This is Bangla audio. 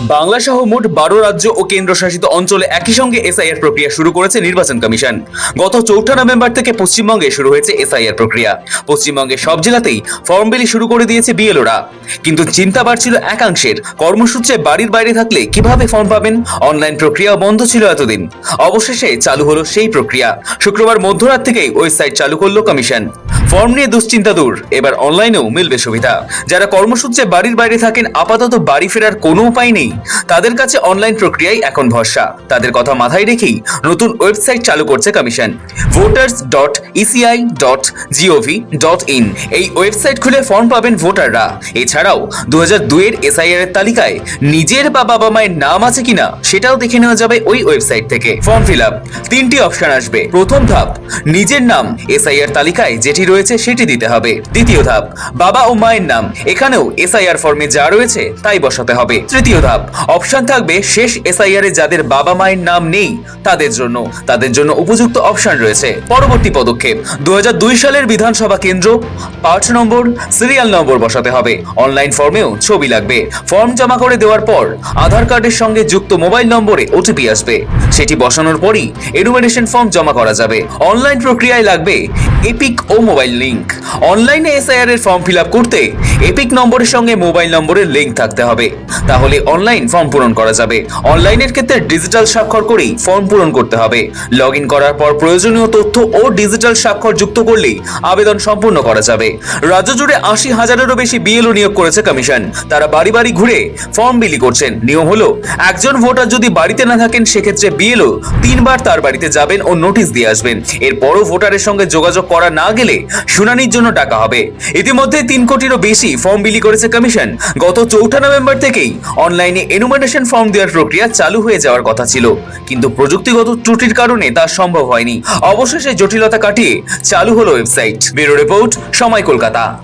বাংলা সহ মোট বারো রাজ্য ও কেন্দ্রশাসিত অঞ্চলে একই সঙ্গে এসআইআর প্রক্রিয়া শুরু করেছে নির্বাচন কমিশন। গত চৌঠা নভেম্বর থেকে পশ্চিমবঙ্গে শুরু হয়েছে এসআইআর প্রক্রিয়া। পশ্চিমবঙ্গের সব জেলাতেই ফর্ম বিলি শুরু করে দিয়েছে বিএলওরা। কিন্তু চিন্তা বাড়ছিল একাংশের। কর্মসূত্রে বাড়ির বাইরে থাকলে কীভাবে ফর্ম পাবেন? অনলাইন প্রক্রিয়া বন্ধ ছিল এতদিন। অবশেষে চালু হলো সেই প্রক্রিয়া। শুক্রবার মধ্যরাত থেকেই ওয়েবসাইট চালু করল কমিশন। ফর্ম নিয়ে দুশ্চিন্তা দূর। এবার অনলাইনেও মিলবে সুবিধা। যারা কর্মসূত্রে বাড়ির বাইরে থাকেন, আপাতত বাড়ি ফেরার কোনো উপায় নেই। তাদের কাছে অনলাইন প্রক্রিয়াই এখন ভরসা। তাদের কথা মাথায় রেখেই নতুন ওয়েবসাইট চালু করছে commission. Voters dot ECI dot gov dot in এই ওয়েবসাইট খুলে ফর্ম পাবেন ভোটাররা। এছাড়াও দু হাজার দুইয়ের এসআইআর এর তালিকায় নিজের বা বাবা মায়ের নাম আছে কিনা সেটাও দেখে নেওয়া যাবে ওই ওয়েবসাইট থেকে। Form fill up. তিনটি অপশন আসবে। প্রথম ধাপ, নিজের নাম। এসআইআর তালিকায় যেটি রয়েছে সেটি দিতে হবে। দ্বিতীয় ধাপ, বাবা ও মায়ের নাম। এখানেও এসআইআর ফর্মে যা রয়েছে, তাই বসাতে হবে। তৃতীয় ধাপ অপশন থাকবে শেষ এসআইআর এ যাদের বাবা মায়ের নাম নেই, তাদের জন্য। তাদের জন্য উপযুক্ত অপশন রয়েছে। পরবর্তী পদক্ষেপ দু সালের বিধানসভা কেন্দ্র পার্ট নম্বর সিরিয়াল নম্বর বসাতে হবে। অনলাইন ফর্মেও ছবি লাগবে। ফর্ম জমা করে দেওয়ার পর, আধার কার্ডের সঙ্গে যুক্ত মোবাইল নম্বরে ওটিপি আসবে। সেটি বসানোর পরই এনুমারেশন ফর্ম জমা করা যাবে। অনলাইন প্রক্রিয়ায় লাগবে এপিক ও মোবাইল লিংক অনলাইনে এসআইআর এর ফর্ম ফিল করতে এপিক নম্বরের সঙ্গে মোবাইল নম্বরের লিংক থাকতে হবে। তাহলে অনলাইন ফর্ম পূরণ করা যাবে। অনলাইনের ক্ষেত্রে ডিজিটাল স্বাক্ষর করেই ফর্ম পূরণ করতে হবে। লগ করার পর প্রয়োজনীয় তথ্য ও ডিজিটাল স্বাক্ষর যুক্ত করলেই আবেদন সম্পূর্ণ করা যাবে। রাজ্য জুড়ে আশি হাজারেরও বেশি বিএলও নিয়োগ করেছে কমিশন তারা বাড়ি বাড়ি ঘুরে ফর্ম বিলি করছেন। নিয়ম হলো, একজন ভোটার যদি বাড়িতে না থাকেন, সেক্ষেত্রে বিএলও তিনবার তার বাড়িতে যাবেন ও নোটিশ দিয়ে আসবেন। এরপরও ভোটারের সঙ্গে যোগাযোগ করা না গেলে শুনানির জন্য ডাকা হবে। ইতিমধ্যে তিন কোটিরও বেশি ফর্ম বিলি করেছে কমিশন। গত চৌঠা নভেম্বর থেকেই অনলাইনে এনুমিনেশন ফর্ম দেওয়ার প্রক্রিয়া চালু হয়ে যাওয়ার কথা ছিল। কিন্তু প্রযুক্তিগত ত্রুটির কারণে তা সম্ভব হয়নি। অবশেষে জটিলতা কাটিয়ে চালু হলো ওয়েবসাইট। ব্যুরো রিপোর্ট, সময় কলকাতা।